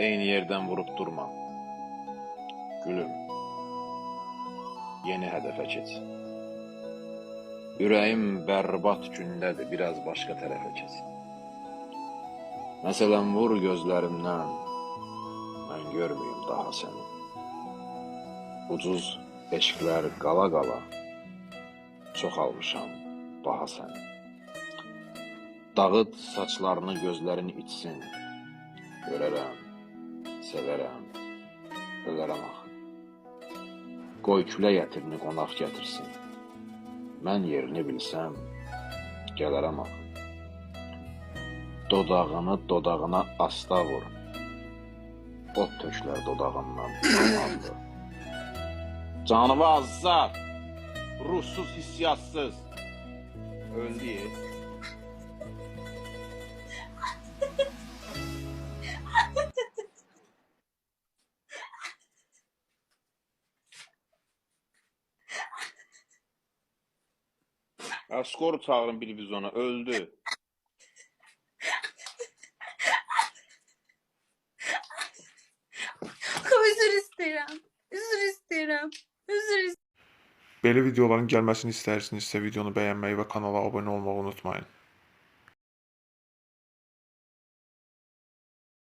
Eyni yerdən vurub durma. Gülüm. Yeni hədəfə keç. Ürəyim bərbad gündədir, biraz başqa tərəfə keç. Məsələn, vur gözlərimdən, mən görməyim daha səni. Ucuz eşqlər qala-qala, çox almışam baha səni. Dağıt saçlarını gözlərin içsin, görərəm, sevərəm, ölərəm axı. Qoy külək ətirini qonaq gətirsin. Mən yerini bilsəm, gələrəm axı. Dodağını dodağına asta vur. Ot töklər dodağından amandı. Canımı azad, ruhsuz, hissiyatsız. Öldü. Ya skoru çağırın bir biz ona öldü. Üzr istəyirəm. Üzr istəyirəm. Üzr istəyirəm. Belə videoların gəlməsini istəyirsinizsə videonu bəyənməyi və kanala abunə olmağı unutmayın.